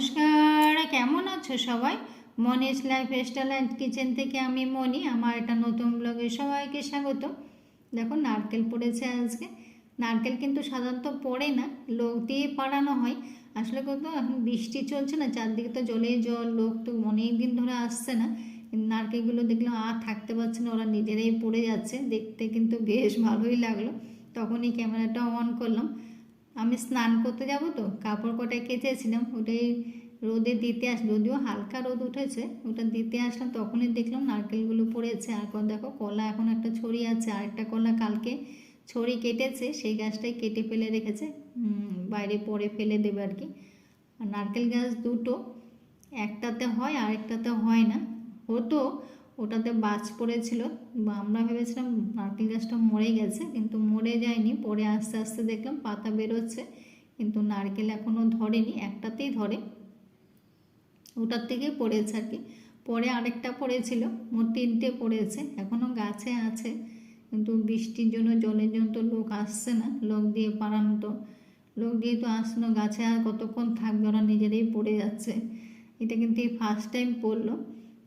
নমস্কার, কেমন আছো সবাই? Moni's life style and kitchen থেকে আমি মনি, আমার একটা নতুন ব্লগে সবাইকে স্বাগত। দেখো, নারকেল পড়েছে আজকে। নারকেল কিন্তু সাধারণত পড়ে না, লোক দিয়ে পাড়ানো হয়। আসলে কিন্তু এখন বৃষ্টি চলছে না, চারদিকে তো জলেই জল, লোক তো অনেক দিন ধরে আসছে না। নারকেলগুলো দেখলাম আর থাকতে পারছে না, ওরা নিজেরাই পড়ে যাচ্ছে। দেখতে কিন্তু বেশ ভালোই লাগল। তখনই ক্যামেরাটা অন করলাম। আমি স্নান করতে যাব তো, কাপড় কটায় কেচেছিলাম, ওটাই রোদে দিতে আস, যদিও হালকা রোদ উঠেছে, ওটা দিতে আসলাম, তখনই দেখলাম নারকেলগুলো পড়েছে, আর দেখো কলা এখন একটা ছড়ি আছে আর একটা কলা কালকে ছড়ি কেটেছে, সেই গাছটাই কেটে ফেলে রেখেছে বাইরে পরে ফেলে দেবে আর কি। আর নারকেল গাছ দুটো, একটাতে হয়, আরেকটাতে হয় না, হতো ওটাতে বাজ পড়েছিল। আমরা ভেবেছিলাম নারকেল গাছটা মরে গেছে, কিন্তু মরে যায়নি। পরে আস্তে আস্তে দেখলাম পাতা বেরোচ্ছে, কিন্তু নারকেল এখনও ধরেনি, একটাতেই ধরে। ওটার থেকেই পড়েছে আর কি। পরে আরেকটা পড়েছিল, মোট তিনটে পড়েছে এখনও গাছে আছে, কিন্তু বৃষ্টির জন্য জলের জন্য তো লোক আসছে না, লোক দিয়ে পাড়ানো তো, লোক দিয়ে তো আসলো গাছে আর কতক্ষণ থাকবে? ওরা নিজেরাই পড়ে যাচ্ছে। এটা কিন্তু এই ফার্স্ট টাইম পড়ল।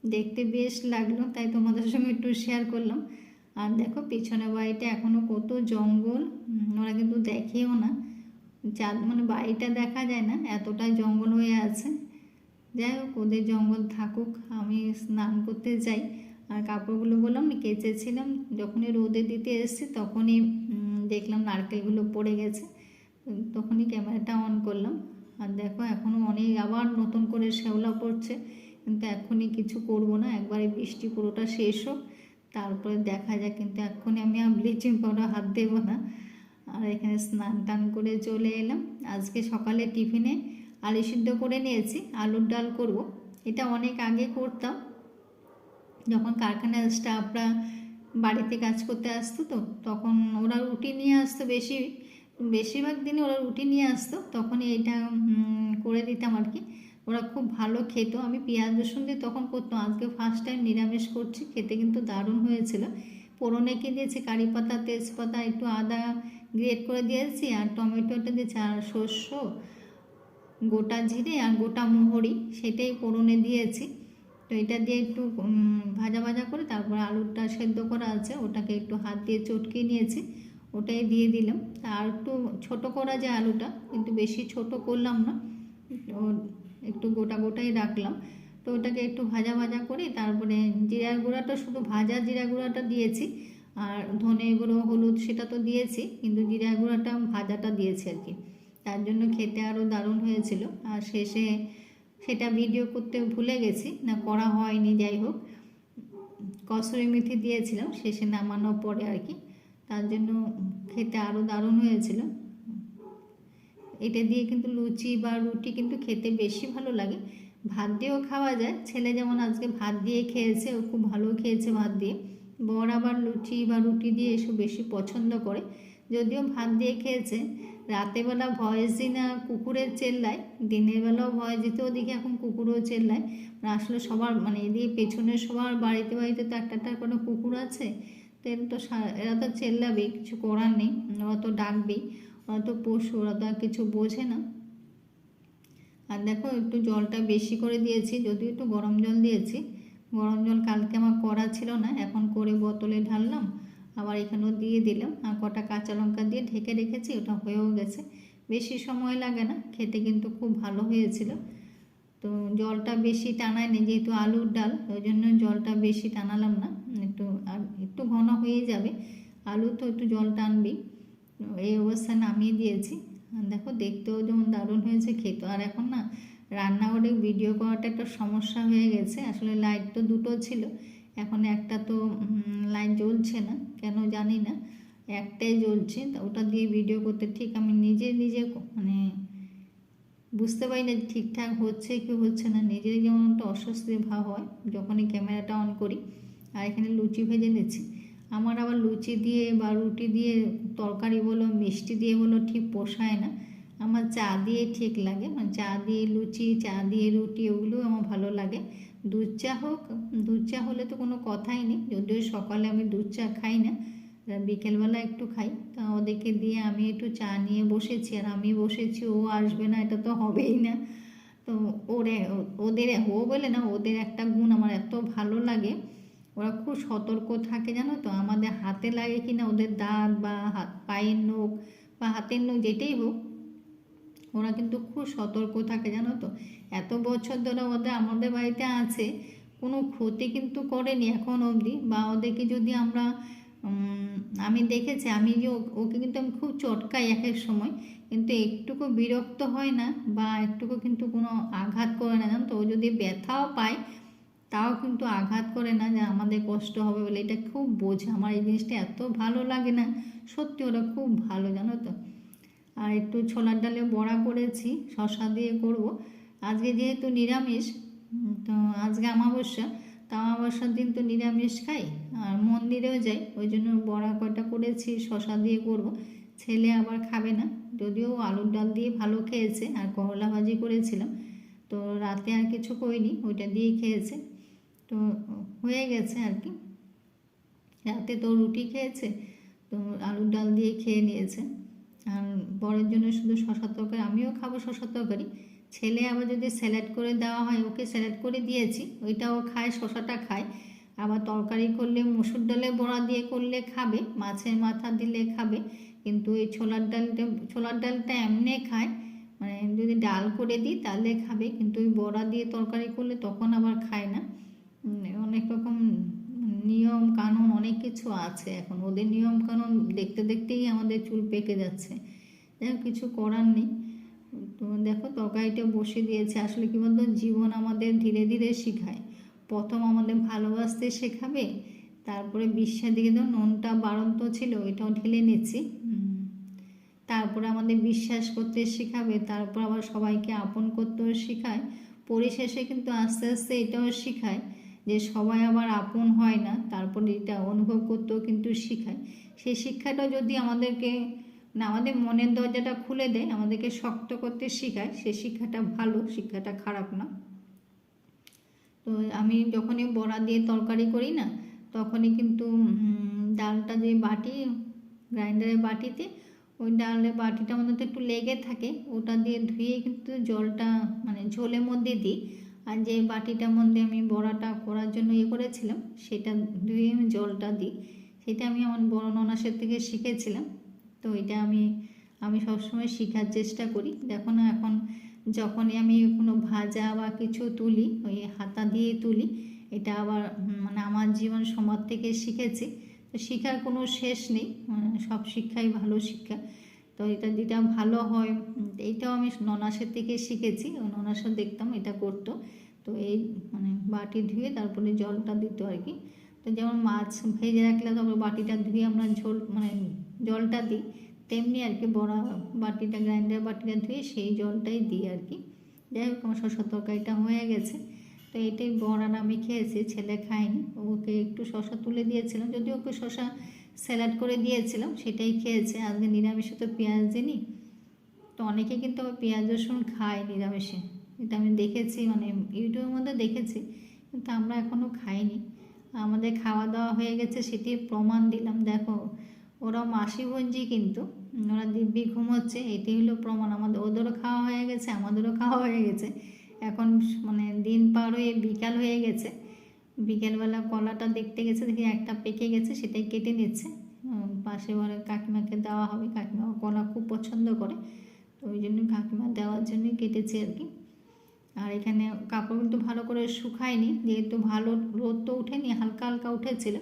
দেখতে বেশ লাগল, তাই তোমাদের সঙ্গে একটু শেয়ার করলাম। আর দেখো, পিছনে বাড়িটা এখনও কত জঙ্গল ওরা কিন্তু দেখেও না। চাঁদ মানে বাড়িটা দেখা যায় না, এতটাই জঙ্গল হয়ে আছে। যাই হোক, ওদের জঙ্গল থাকুক, আমি স্নান করতে যাই। আর কাপড়গুলো বললাম কেচেছিলাম, যখনই রোদে দিতে এসেছি, তখনই দেখলাম নারকেলগুলো পড়ে গেছে। তখনই ক্যামেরাটা অন করলাম। আর দেখো এখনও অনেক আবার নতুন করে শ্যাওলা পড়ছে। কিন্তু এখনই কিছু করব না, একবারে বৃষ্টি পুরোটা শেষ হোক, তারপরে দেখা যাক, কিন্তু এক্ষুনি আমি আর ব্লিচিং পাউডার হাত দেবো না। আর এখানে স্নান টান করে চলে এলাম। আজকে সকালে টিফিনে আলু সিদ্ধ করে নিয়েছি, আলুর ডাল করব। এটা অনেক আগে করতাম। যখন কারখানার স্টাফরা বাড়িতে কাজ করতে আসতো তো, তখন ওরা রুটি নিয়ে আসতো বেশি, বেশিরভাগ দিনে ওরা রুটি নিয়ে আসতো তখন এইটা করে দিতাম আর কি। ওরা খুব ভালো খেত। আমি পেঁয়াজ, রসুন দিয়ে তখন করতাম। আজকে ফার্স্ট টাইম নিরামিষ করছি, খেতে কিন্তু দারুণ হয়েছিল। পোড়নে কি দিয়েছি? কারি পাতা, তেজপাতা, একটু আদা গ্রেট করে দিয়েছি আর টমেটোটা দিয়েছি আর শস্য গোটা জিরে আর গোটা মোহরি, সেটাই পোড়নে দিয়েছি। তো এটা দিয়ে একটু ভাজা ভাজা করে তারপর আলুটা সেদ্ধ করা আছে, ওটাকে একটু হাত দিয়ে চটকে নিয়েছি, ওটাই দিয়ে দিলাম। আর একটু ছোট করা যায় আলুটা কিন্তু বেশি ছোট করলাম না। একটু গোটা গোটাই রাখলাম। তো ওটাকে একটু ভাজা ভাজা করে তারপরে জিরার গুঁড়াটা শুধু ভাজা জিরা গুঁড়াটা দিয়েছি। আর ধনে গুঁড়ো, হলুদ সেটা তো দিয়েছি, কিন্তু জিরা গুঁড়াটা ভাজাটা দিয়েছি আর কি। তার জন্য খেতে আরও দারুণ হয়েছিল। আর শেষে সেটা ভিডিও করতে ভুলে গেছি, না করা হয়নি, যাই হোক। কসরি মেথি দিয়েছিলাম, শেষে নামানোর পরে আর কি। তার জন্য খেতে আরও দারুণ হয়েছিল। এটা দিয়ে কিন্তু লুচি বা রুটি কিন্তু খেতে বেশি ভালো লাগে। ভাত দিয়েও খাওয়া যায়। ছেলে যেমন আজকে ভাত দিয়ে খেয়েছে, ও খুব ভালো খেয়েছে ভাত দিয়ে। বর আবার লুচি বা রুটি দিয়ে এসব বেশি পছন্দ করে। যদিও ভাত দিয়ে খেয়েছে, রাতেবেলা ভয়েস দিই না কুকুরের চেল্লায়। দিনের বেলাও ভয়েস দিতেও দেখি এখন কুকুরও চেল্লায়। মানে আসলে সবার মানে এদিকে পেছনের সবার বাড়িতে বাড়িতে তো একটা করে কুকুর আছে। তো এরা তো এরা তো চেল্লাবেই, কিছু করার নেই। ওরা তো ডাকবেই। তো পশু ওরা তো আর কিছু বোঝে না। আর দেখো একটু জলটা বেশি করে দিয়েছি, যদিও একটু গরম জল দিয়েছি। গরম জল কালকে আমার করা ছিল না, এখন করে বোতলে ঢাললাম, আবার এখানেও দিয়ে দিলাম। আর কটা কাঁচা লঙ্কা দিয়ে ঢেকে রেখেছি, ওটা হয়েও গেছে। বেশি সময় লাগে না, খেতে কিন্তু খুব ভালো হয়েছিল। তো জলটা বেশি টানায়নি যেহেতু আলুর ডাল, ওই জন্য জলটা বেশি টানালাম না। একটু, আর একটু ঘন হয়ে যাবে। আলু তো একটু জল টানবেই। তো এই অবস্থায় নামিয়ে দিয়েছি। দেখো দেখতেও যেমন দারুণ হয়েছে খেতে আর এখন না রান্নাঘরে ভিডিও করাটা একটা সমস্যা হয়ে গেছে। আসলে লাইট তো দুটো ছিল। এখন একটা তো লাইট জ্বলছে না। কেন জানি না। একটাই জ্বলছে। তা ওটা দিয়ে ভিডিও করতে ঠিক আমি নিজে নিজে মানে বুঝতে পারি না ঠিকঠাক হচ্ছে কি হচ্ছে না। নিজেরই যেমন একটা অস্বস্তি ভাব হয়, যখনই ক্যামেরাটা অন করি। আর এখানে লুচি ভেজে নিচ্ছি। আমার আবার লুচি দিয়ে বা রুটি দিয়ে তরকারি বলো, মিষ্টি দিয়ে বলো ঠিক পোষায় না। আমার চা দিয়ে ঠিক লাগে। মানে চা দিয়ে লুচি, চা দিয়ে রুটি ওগুলো আমার ভালো লাগে। দুধ চা হোক, দুধ চা হলে তো কোনো কথাই নেই। যদিও সকালে আমি দুধ চা খাই না বিকেলবেলা একটু খাই। তা ওদেরকে দিয়ে আমি একটু চা নিয়ে বসেছি। আর আমি বসেছি, ও আসবে না, এটা তো হবেই না। তো ওরে, ওদের, ও বলে না, ওদের একটা গুণ আমার এত ভালো লাগে। ওরা খুব সতর্ক থাকে, জানো তো? আমাদের হাতে লাগে কি না ওদের দাঁত বা হাত, পায়ের নখ বা হাতের নখ যেটাই হোক, ওরা কিন্তু খুব সতর্ক থাকে, জানো তো? এত বছর ধরে ওদের আমাদের বাড়িতে আছে, কোনো ক্ষতি কিন্তু করেনি এখন অবধি, বা ওদেরকে যদি আমরা আমি দেখেছি, আমি যে ওকে কিন্তু আমি খুব চটকাই এক এক সময়, কিন্তু একটুকু বিরক্ত হয় না, বা একটুকু কিন্তু কোনো আঘাত করে না, জানো তো? ও যদি ব্যথাও পায় তাও কিন্তু আঘাত করে না যে আমাদের কষ্ট হবে বলে। এটা খুব বোঝে। আমার এই জিনিসটা এত ভালো লাগে না। সত্যি ওরা খুব ভালো, জানো তো। আর একটু ছোলার ডালে বড়া করেছি শশা দিয়ে করব। আজকে যেহেতু নিরামিষ তো আজকে অমাবস্যা, তা অমাবস্যার দিন তো নিরামিষ খাই। আর মন্দিরেও যাই, ওই জন্য বড়া কয়টা করেছি শশা দিয়ে করব। ছেলে আবার খাবে না, যদিও আলুর ডাল দিয়ে ভালো খেয়েছে, আর করলা ভাজি করেছিলাম। তো রাতে আর কিছু করিনি, ওইটা দিয়েই খেয়েছে। তো হয়ে গেছে আর কি। রাতে তো রুটি খেয়েছে, তো আলুর ডাল দিয়ে খেয়ে নিয়েছে। আর বরের জন্য শুধু শশা তরকারি, আমিও খাব শশা তরকারি। ছেলে আবার যদি স্যালাড করে দেওয়া হয়, ওকে স্যালাড করে দিয়েছি ওইটাও খায়, শশাটা খায়। আবার তরকারি করলে, মুসুর ডালে বড়া দিয়ে করলে খাবে, মাছের মাথা দিলে খাবে। কিন্তু এই ছোলার ডালটা ছোলার ডালটা এমনি খায় মানে যদি ডাল করে দিই তাহলে খাবে। কিন্তু ওই বড়া দিয়ে তরকারি করলে তখন আবার খায় না। অনেক রকম নিয়ম কানুন অনেক কিছু আছে এখন। ওদের নিয়ম কানুন দেখতে দেখতেই আমাদের চুল পেকে যাচ্ছে। যাই কিছু করার নেই। তো দেখো, তরকারিটা বসে দিয়েছে। আসলে কি বলতো, জীবন আমাদের ধীরে ধীরে শেখায়। প্রথম আমাদের ভালোবাসতে শেখাবে, তারপরে বিশ্বের দিকে তো নুনটা বাড়ন্ত ছিল এটাও ঢেলে নিচ্ছি। তারপরে আমাদের বিশ্বাস করতে শেখাবে, তারপর আবার সবাইকে আপন করতেও শেখায়। পরিশেষে কিন্তু আস্তে আস্তে এটাও শেখায় যে সবাই আবার আপন হয় না, তারপর এটা অনুভব করতেও কিন্তু শেখায়। সেই শিক্ষাটা যদি আমাদেরকে না আমাদের মনের দরজাটা খুলে দেয়, আমাদেরকে শক্ত করতে শেখায়, সে শিক্ষাটা ভালো, শিক্ষাটা খারাপ না। তো আমি যখনই বড়া দিয়ে তরকারি করি না, তখনই কিন্তু ডালটা যে বাটি, গ্রাইন্ডারের বাটিতে, ওই ডালের বাটিটা আমাদের একটু লেগে থাকে, ওটা দিয়ে ধুয়ে কিন্তু জলটা মানে ঝোলের মধ্যে দিই। আর যে বাটিটার মধ্যে আমি বড়াটা করার জন্য ইয়ে করেছিলাম, সেটা ধুয়ে আমি জলটা দিই। সেটা আমি আমার বড় ননাসের থেকে শিখেছিলাম। তো এটা আমি আমি সবসময় শেখার চেষ্টা করি। দেখো না, এখন যখনই আমি কোনো ভাজা বা কিছু তুলি, ওই হাতা দিয়ে তুলি, এটা আবার মানে আমার জীবন সমাজ থেকে শিখেছি। তো শিখার কোনো শেষ নেই। মানে সব শিক্ষাই ভালো শিক্ষা। তো এটা যেটা ভালো হয়। এইটাও আমি ননাসের থেকে শিখেছি। ননাসও দেখতাম এটা করতো। তো এই মানে বাটি ধুয়ে তারপরে জলটা দিত আর কি। তো যেমন মাছ ভেজে রাখলে তারপরে বাটিটা ধুয়ে আমরা ঝোল মানে জলটা দিই, তেমনি আর কি বড়া বাটিটা, গ্রাইন্ডার বাটিটা ধুয়ে সেই জলটাই দিই আর কি। যাই হোক, আমার শশা তরকারিটা হয়ে গেছে। তো এটাই বড়াটা আমি খেয়েছি, ছেলে খায়নি। ওকে একটু শশা তুলে দিয়েছিলাম। যদি ওকে শশা স্যালাড করে দিয়েছিলাম, সেটাই খেয়েছে। আজকে নিরামিষে তো পেঁয়াজ দিইনি তো অনেকে কিন্তু আবার পেঁয়াজ, রসুন খায় নিরামিষে। এটা আমি দেখেছি মানে ইউটিউবের মধ্যে দেখেছি, কিন্তু আমরা এখনও খাইনি। আমাদের খাওয়া দাওয়া হয়ে গেছে সেটি প্রমাণ দিলাম। দেখো, ওরা মাসি মাসিভঞ্জি কিন্তু, ওরা দিব্যি ঘুমোচ্ছে এটি হলো প্রমাণ। আমাদের, ওদেরও খাওয়া হয়ে গেছে, আমাদেরও খাওয়া হয়ে গেছে। এখন মানে দিন পার হয়ে, বিকাল হয়ে গেছে। বিকেলবেলা কলাটা দেখতে গেছে, দেখি একটা পেকে গেছে, সেটাই কেটে নিচ্ছে। পাশে ঘরের কাকিমাকে দেওয়া হবে কাকিমা কলা খুব পছন্দ করে, তো ওই জন্য কাকিমা দেওয়ার জন্যই কেটেছে আর কি। আর এখানে কাপড় কিন্তু ভালো করে শুকায়নি, যেহেতু ভালো রোদ তো উঠেনি, হালকা হালকা উঠেছিল।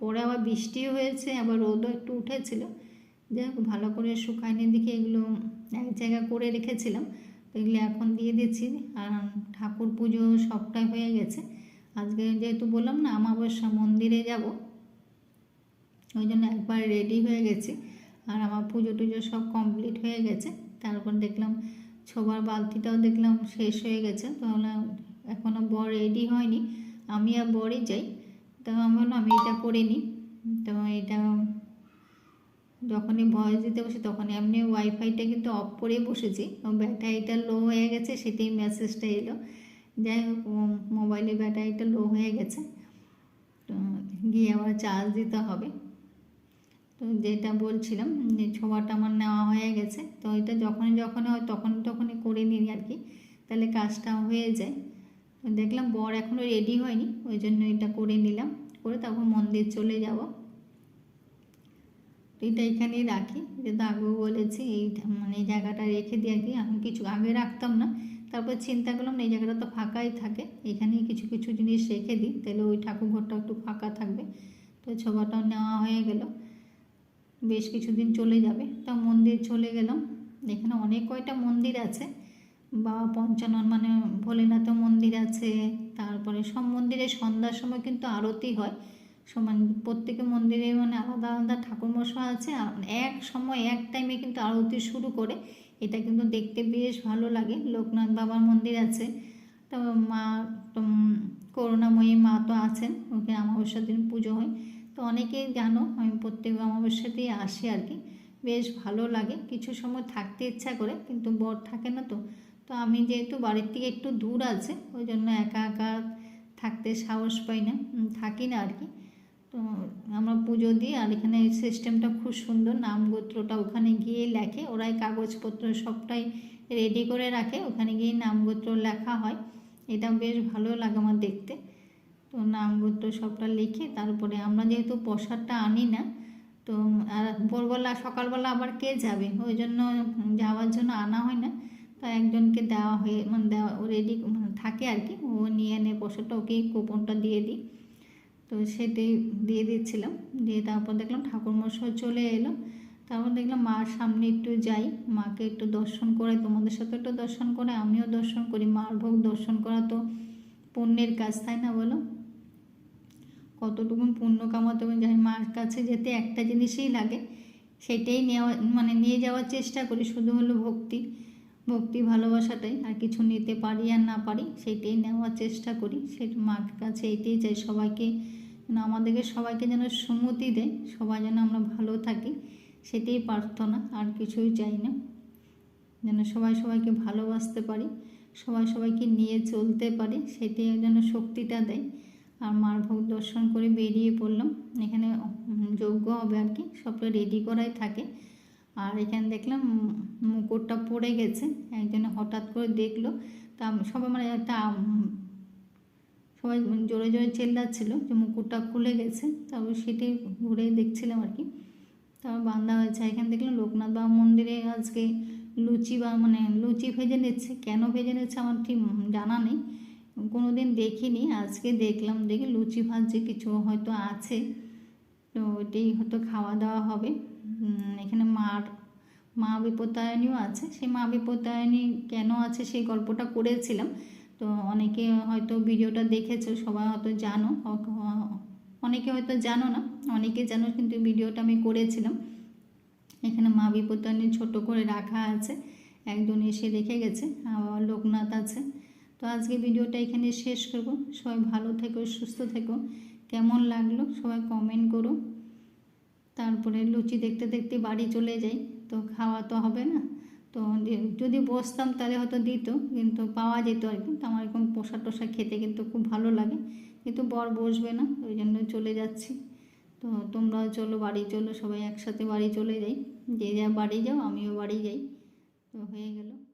পরে আবার বৃষ্টিও হয়েছে, আবার রোদও একটু উঠেছিল। যাই হোক, ভালো করে শুকায়নি দেখে এগুলো এক জায়গা করে রেখেছিলাম। তো এগুলো এখন দিয়ে দিচ্ছি। আর ঠাকুর পুজো সবটাই হয়ে গেছে। আজকে যেহেতু বললাম না আমাবস্যা মন্দিরে যাব। ওই জন্য একবার রেডি হয়ে গেছি। আর আমার পুজো টুজো সব কমপ্লিট হয়ে গেছে। তারপর দেখলাম ছোবার বালতিটাও দেখলাম শেষ হয়ে গেছে। তাহলে এখনও বর রেডি হয়নি, আমি আর বরই যাই। তো আমি আমি এটা করে নিই। তো এটা যখনই ভয়েস দিতে বসে তখন এমনি ওয়াইফাইটা কিন্তু অফ করে বসেছি। ব্যাটারিটা লো হয়ে গেছে, সেটাই মেসেজটা এলো। যাই হোক মোবাইলে ব্যাটারিটা লো হয়ে গেছে। তো গিয়ে আবার চার্জ দিতে হবে। তো যেটা বলছিলাম যে ছোঁয়াটা আমার নেওয়া হয়ে গেছে। তো এটা যখনই যখনই হয় তখন তখনই করে নিই আর কি। তাহলে কাজটা হয়ে যায়। তো দেখলাম বর এখনও রেডি হয়নি, ওই জন্য এটা করে নিলাম। করে তারপর মন্দির চলে যাব। তো এটা এখানেই রাখি। যেহেতু আগেও বলেছি, এই মানে জায়গাটা রেখে দিই আর কি। আমি কিছু আগে রাখতাম না। তারপর চিন্তা করলাম এই জায়গাটা তো ফাঁকাই থাকে, এখানেই কিছু কিছু জিনিস রেখে দিই, তাহলে ওই ঠাকুর ঘরটা একটু ফাঁকা থাকবে। তো ছবাটাও নেওয়া হয়ে গেল, বেশ কিছুদিন চলে যাবে। তা মন্দির চলে গেলাম, এখানে অনেক কয়টা মন্দির আছে বাবা পঞ্চানন মানে ভোলেনাথ মন্দির আছে, তারপরে সব মন্দিরে সন্ধ্যার সময় কিন্তু আরতি হয়, সমান প্রত্যেকে মন্দিরে মানে আলাদা আলাদা ঠাকুরমশাই আছে এক সময় এক টাইমে কিন্তু আরতি শুরু করে এটা কিন্তু দেখতে বেশ ভালো লাগে। লোকনাথ বাবার মন্দির আছে। তো মা, তো করুণাময়ী মা তো আছেন, ওকে অমাবস্যার দিন পুজো হয়। তো অনেকেই জানো, আমি প্রত্যেক অমাবস্যাতেই আসি আর কি। বেশ ভালো লাগে। কিছু সময় থাকতে ইচ্ছা করে, কিন্তু বর থাকে না তো। তো আমি যেহেতু বাড়ির থেকে একটু দূর আছে, ওই জন্য একা একা থাকতে সাহস পাই না। থাকি না আর কি। আমরা পুজো দিই আর এখানে সিস্টেমটা খুব সুন্দর, নাম গোত্রটা ওখানে গিয়ে লেখে, ওরাই কাগজপত্র সবটাই রেডি করে রাখে, ওখানে গিয়ে নাম গোত্র লেখা হয়। এটা বেশ ভালো লাগে আমার দেখতে। তো নাম গোত্র সবটা লিখে তারপরে আমরা যেহেতু প্রসাদটা আনি না, তো, আর ভোরবেলা, সকালবেলা আবার কে যাবে? ওই জন্য যাওয়ার জন্য আনা হয় না। তো একজনকে দেওয়া হয়ে মানে দেওয়া রেডি মানে থাকে আর কি, ও নিয়ে এনে প্রসাদটা ওকেই কুপনটা দিয়ে দিই। তো সেটাই দিয়ে দিচ্ছিলাম। দিয়ে তারপর দেখলাম ঠাকুরমশাই চলে এলো। তারপর দেখলাম মার সামনে একটু যাই। মাকে একটু দর্শন করে, তোমাদের সাথে একটু দর্শন করে, আমিও দর্শন করি। মার ভোগ দর্শন করা তো পুণ্যের কাজ, তাই না বলো? কতটুকু পুণ্য কামাতে জানি। মার কাছে যেতে একটা জিনিসই লাগে, সেটাই নেওয়া মানে নিয়ে যাওয়ার চেষ্টা করি, শুধু হলো ভক্তি। ভক্তি ভালোবাসাটাই, আর কিছু নিতে পারি আর না পারি সেটাই নেওয়ার চেষ্টা করি। সেটা মার কাছে এটাই চাই সবাইকে, যেন আমাদেরকে সবাইকে যেন সুমতি দেয়, সবাই যেন আমরা ভালো থাকি, সেটাই প্রার্থনা, আর কিছুই চাই না। যেন সবাই সবাইকে ভালোবাসতে পারি, সবাই সবাইকে নিয়ে চলতে পারে, সেটাই যেন শক্তিটা দেয়। আর মার ভোগ দর্শন করে বেরিয়ে পড়লাম। এখানে যোগ্য হবে আর কি, সবটা রেডি করাই থাকে। আর এখানে দেখলাম মুকুটটা পড়ে গেছে। একজনে হঠাৎ করে দেখল। তা সবাই মানে একটা, সবাই জোরে জোরে চেল্লাচ্ছিল যে মুকুটটা খুলে গেছে। তারপর সেটাই ঘুরে দেখছিলাম আর কি। তারপর বান্ধা হয়েছে। এখানে দেখলাম লোকনাথ বাবা মন্দিরে আজকে লুচি বা মানে লুচি ভেজে নিচ্ছে। কেন ভেজে নিচ্ছে আমার ঠিক জানা নেই। কোনো দিন দেখিনি। আজকে দেখলাম, দেখি লুচি ভাজছে। কিছু হয়তো আছে। তো ওইটাই হয়তো খাওয়া দাওয়া হবে। এখানে মার, মা বিপত্তায়নীও আছে। সেই মা বিপত্তায়নী কেন আছে সেই গল্পটা করেছিলাম। তো অনেকে হয়তো ভিডিওটা দেখেছ, সবাই হয়তো জানো। অনেকে হয়তো জানো না, অনেকে জানো কিন্তু ভিডিওটা আমি করেছিলাম। এখানে মা বিপত্তায়নী ছোট করে রাখা আছে। একজন এসে রেখে গেছে। আবার লোকনাথ আছে। আজকে ভিডিওটা এখানে শেষ করব। সবাই ভালো থেকো, সুস্থ থেকো। কেমন লাগল সবাই কমেন্ট করো। তারপরে লুচি দেখতে দেখতে বাড়ি চলে যাই। তো খাওয়া তো হবে না। তো যদি বসতাম তাহলে হয়তো দিত, কিন্তু পাওয়া যেত আর কি। আমার এরকম পোষা টোষা খেতে কিন্তু খুব ভালো লাগে। কিন্তু বর বসবে না, ওই জন্য চলে যাচ্ছি। তো তোমরাও চলো, বাড়ি চলো, সবাই একসাথে বাড়ি চলে যাই। যে যা বাড়ি যাও, আমিও বাড়ি যাই। তো হয়ে গেল।